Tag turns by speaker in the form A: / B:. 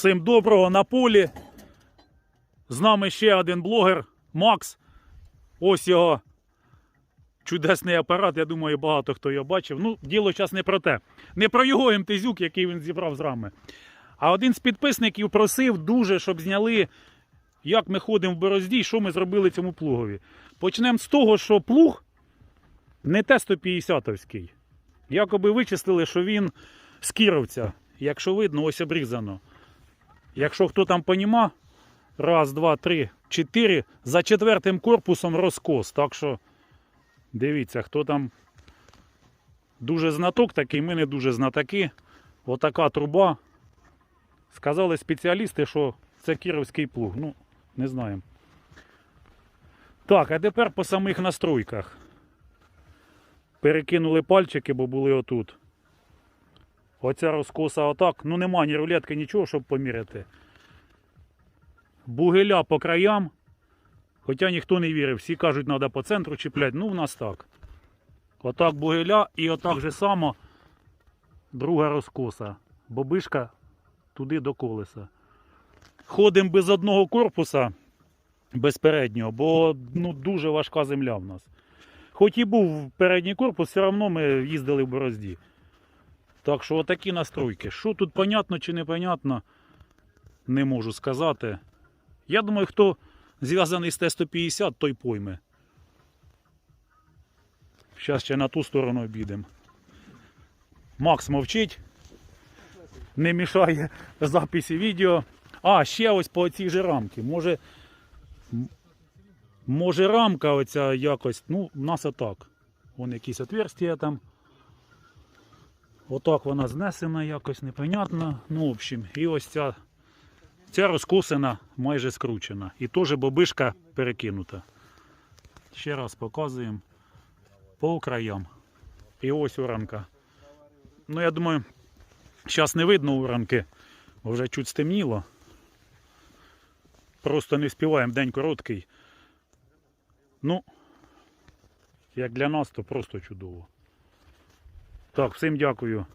A: Всім доброго на полі. З нами ще один блогер Макс. Ось його чудесний апарат. Я думаю, багато хто його бачив. Ну, діло зараз не про те. Не про його МТЗюк, який він зібрав з рами. А один з підписників просив дуже, щоб зняли, як ми ходимо в борозді і що ми зробили цьому плугові. Почнемо з того, що плуг не те 150-овський. Якоби вичислили, що він з Кіровця. Якщо видно, ось обрізано. Якщо хто там поніма, раз, два, три, чотири, за четвертим корпусом розкос. Так що дивіться, хто там дуже знаток такий, ми не дуже знатоки. Отака труба. Сказали спеціалісти, що це кіровський плуг. Ну, не знаємо. Так, а тепер по самих настройках. Перекинули пальчики, бо були отут. Оця розкоса отак. Ну нема ні рулетки, нічого, щоб поміряти. Бугеля по краям. Хоча ніхто не вірив. Всі кажуть, треба по центру чіпляти. Ну, в нас так. Отак бугеля і отак же само друга розкоса. Бобишка туди до колеса. Ходимо без одного корпуса, без переднього, бо ну, дуже важка земля в нас. Хоч і був передній корпус, все одно ми їздили в борозді. Так що отакі настройки. Що тут понятно чи непонятно, не можу сказати. Я думаю, хто зв'язаний з Т-150, той пойме. Зараз ще на ту сторону обійдемо. Макс мовчить. Не мішає записі відео. А, ще ось по цій же рамці. Може, може рамка оця якось, ну, в нас отак. Вон якісь отверстия там. Отак вона знесена якось непонятно. Ну, в общем, і ось ця, ця розкосена, майже скручена. І теж бобишка перекинута. Ще раз показуємо по краям. І ось уранка. Ну, я думаю, зараз не видно уранки, бо вже чуть стемніло. Просто не співаємо день короткий. Ну, як для нас, то просто чудово. Так, всім дякую